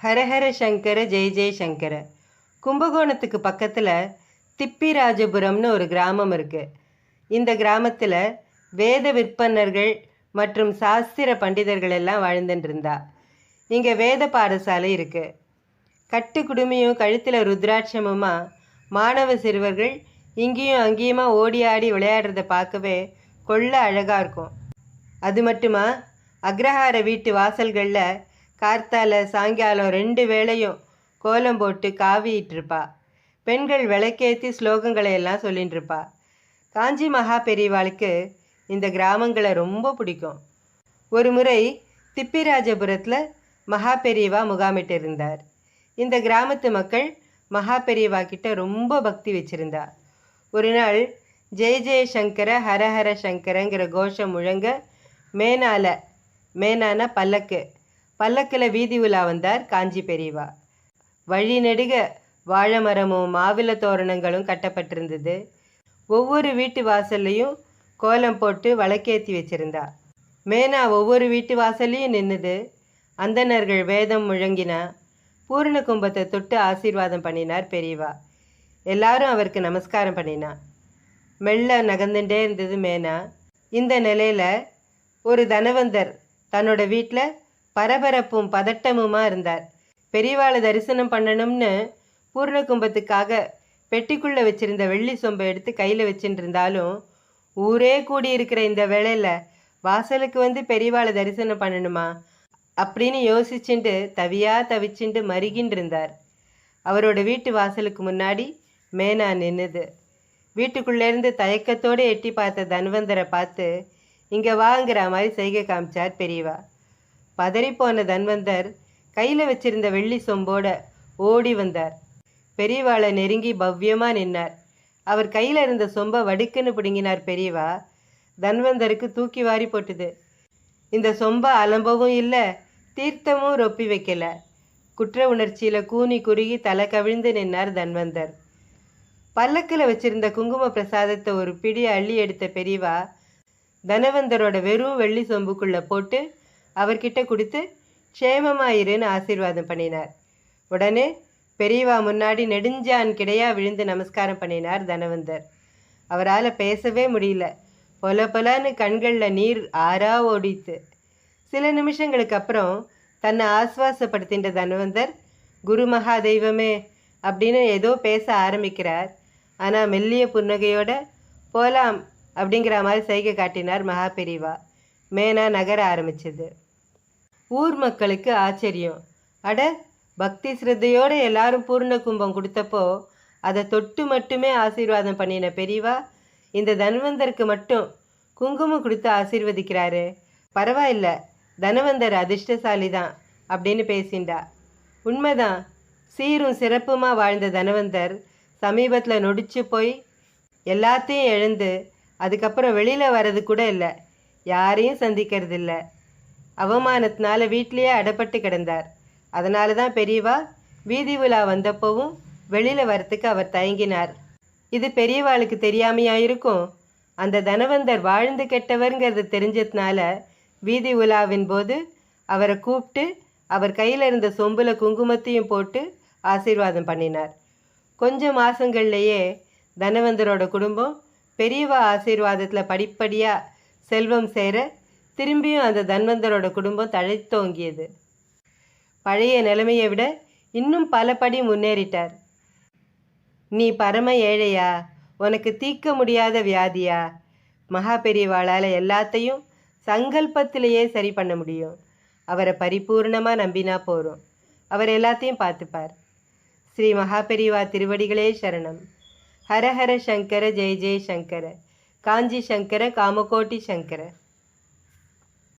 ஹரஹர சங்கர ஜெய ஜெயசங்கர கும்பகோணத்துக்கு பக்கத்தில் திப்பிராஜபுரம்னு ஒரு கிராமம் இருக்குது இந்த கிராமத்தில் வேத விற்பனர்கள் மற்றும் சாஸ்திர பண்டிதர்கள் எல்லாம் வாழ்ந்துட்டு இருந்தா இங்கே வேத பாடசாலை இருக்குது கட்டு குடுமியும் கழுத்தில் ருத்ராட்சமுமா மாணவ சிறுவர்கள் இங்கேயும் அங்கேயுமா ஓடி ஆடி விளையாடுறத பார்க்கவே கொள்ள அழகாக இருக்கும். அது மட்டுமா? அக்ரஹார வீட்டு வாசல்களில் கார்த்தால சாயங்காலம் ரெண்டு வேளையும் கோலம் போட்டு காவிட்டு பெண்கள் விளக்கேற்றி ஸ்லோகங்களை எல்லாம் சொல்லிட்டுருப்பா காஞ்சி மகா பெரியவாளுக்கு இந்த கிராமங்களை ரொம்ப பிடிக்கும். ஒரு முறை திப்பிராஜபுரத்தில் மகா பெரியவா முகாமிட்டு இருந்தார் இந்த கிராமத்து மக்கள் மகா பெரியவா கிட்ட ரொம்ப பக்தி வச்சிருந்தா. ஒரு நாள் ஜெய ஜெய சங்கர ஹரஹர சங்கரங்கிற கோஷம் முழங்க மேனால மேனான பல்லக்கு பல்லக்கில் வீதி உலா வந்தார் காஞ்சி பெரியவா. வழி நெடுக வாழை மரமும் மாவில தோரணங்களும் கட்டப்பட்டிருந்தது. ஒவ்வொரு வீட்டு வாசல்லையும் கோலம் போட்டு வழக்கேற்றி வச்சிருந்தா. மேனா ஒவ்வொரு வீட்டு வாசல்லையும் நின்னுது. அந்தணர்கள் வேதம் முழங்கினா பூரண கும்பத்தை தொட்டு ஆசீர்வாதம் பண்ணினார் பெரியவா. எல்லாரும் அவருக்கு நமஸ்காரம் பண்ணினா. மெல்ல நகர்ந்துட்டே இருந்தது மேனா. இந்த நிலையில ஒரு தனவந்தர் தன்னோட வீட்டில் பரபரப்பும் பதட்டமுமா இருந்தார். பெரியவாளை தரிசனம் பண்ணணும்னு பூர்ண கும்பத்துக்காக பெட்டிக்குள்ளே வச்சிருந்த வெள்ளி சொம்பை எடுத்து கையில் வச்சுட்டு இருந்தாலும் ஊரே கூடி இருக்கிற இந்த வேளையில் வாசலுக்கு வந்து பெரியவாளை தரிசனம் பண்ணணுமா? அப்படின்னு யோசிச்சுட்டு தவியா தவிச்சுண்டு மருகின்னு இருந்தார் அவரோட வீட்டு வாசலுக்கு முன்னாடி மேனா நின்னுது. வீட்டுக்குள்ளேருந்து தயக்கத்தோடு எட்டி பார்த்த தன்வந்தரை பார்த்து இங்கே வாங்கிற மாதிரி செய்கை காமிச்சார் பெரியவா. பதறிப்போன தன்வந்தர் கையில் வச்சிருந்த வெள்ளி சொம்போட ஓடி வந்தார். பெரியவாளை நெருங்கி பவ்யமாக நின்னார். அவர் கையில் இருந்த சொம்பை வடுக்குன்னு பிடுங்கினார் பெரியவா. தன்வந்தருக்கு தூக்கி வாரி போட்டுது. இந்த சொம்பை அலம்பவும் இல்லை தீர்த்தமும் ரொப்பி வைக்கல. குற்ற உணர்ச்சியில் கூனி குறுகி தலை கவிழ்ந்து நின்னார் தன்வந்தர். பல்லக்கில் வச்சிருந்த குங்கும பிரசாதத்தை ஒரு பிடி அள்ளி எடுத்த பெரியவா தனவந்தரோட வெறும் வெள்ளி சொம்புக்குள்ளே போட்டு அவர்கிட்ட கொடுத்து க்ஷேமமாயிருன்னு ஆசீர்வாதம் பண்ணினார். உடனே பெரியவா முன்னாடி நெடுஞ்சான் கிடையா விழுந்து நமஸ்காரம் பண்ணினார் தனவந்தர். அவரால் பேசவே முடியல. பொல பொலன்னு கண்களில் நீர் ஆறா ஓடித்து. சில நிமிஷங்களுக்கு அப்புறம் தன்னை ஆஸ்வாசப்படுத்தின்ற தனவந்தர் குரு மகா தெய்வமே அப்படின்னு ஏதோ பேச ஆரம்பிக்கிறார். ஆனால் மெல்லிய புன்னகையோட போலாம் அப்படிங்கிற மாதிரி சைகை காட்டினார் மகா பெரிவா மேனா நகர ஆரம்பிச்சது. ஊர் மக்களுக்கு ஆச்சரியம். அட பக்தி ஸ்ரத்தையோட எல்லாரும் பூர்ண கும்பம் கொடுத்தப்போ அதை தொட்டு மட்டுமே ஆசீர்வாதம் பண்ணின பெரியவா இந்த தன்வந்தருக்கு மட்டும் குங்குமம் கொடுத்து ஆசீர்வதிக்கிறாரு. பரவாயில்ல தனவந்தர் அதிர்ஷ்டசாலி தான் அப்படின்னு பேசிண்டா. உண்மைதான் சீரும் சிறப்புமாக வாழ்ந்த தனவந்தர் சமீபத்தில் நொடிச்சு போய் எல்லாத்தையும் எழுந்து அதுக்கப்புறம் வெளியில் வர்றது கூட இல்லை யாரையும் சந்திக்கிறது இல்லை அவமானத்தினால வீட்டிலேயே அடப்பட்டு கிடந்தார். அதனால தான் பெரியவா வீதி உலா வந்தப்போவும் வெளியில் வரத்துக்கு அவர் தயங்கினார். இது பெரியவாளுக்கு தெரியாமையா இருக்கும்? அந்த தனவந்தர் வாழ்ந்து கெட்டவர்ங்கிறது தெரிஞ்சதுனால வீதி உலாவின் போது அவரை கூப்பிட்டு அவர் கையில் இருந்த சொம்புல குங்குமத்தையும் போட்டு ஆசீர்வாதம் பண்ணினார். கொஞ்சம் மாசங்கள்லேயே தனவந்தரோட குடும்பம் பெரியவா ஆசீர்வாதத்தில் படிப்படியாக செல்வம் சேர திரும்பியும் அந்த தன்வந்தரோட குடும்பம் தழைத்தோங்கியது. பழைய நிலைமையை விட இன்னும் பல படி முன்னேறிட்டார். நீ பரம ஏழையா? உனக்கு தீர்க்க முடியாத வியாதியா? மகா பெரியவாளால் எல்லாத்தையும் சங்கல்பத்திலேயே சரி பண்ண முடியும். அவரை பரிபூர்ணமாக நம்பினா போகிறோம் அவர் எல்லாத்தையும் பார்த்துப்பார் ஸ்ரீ மகாபெரிவா திருவடிகளே சரணம். ஹர ஹர சங்கர ஜெய ஜெய சங்கர. காஞ்சி சங்கர காமகோட்டி சங்கர.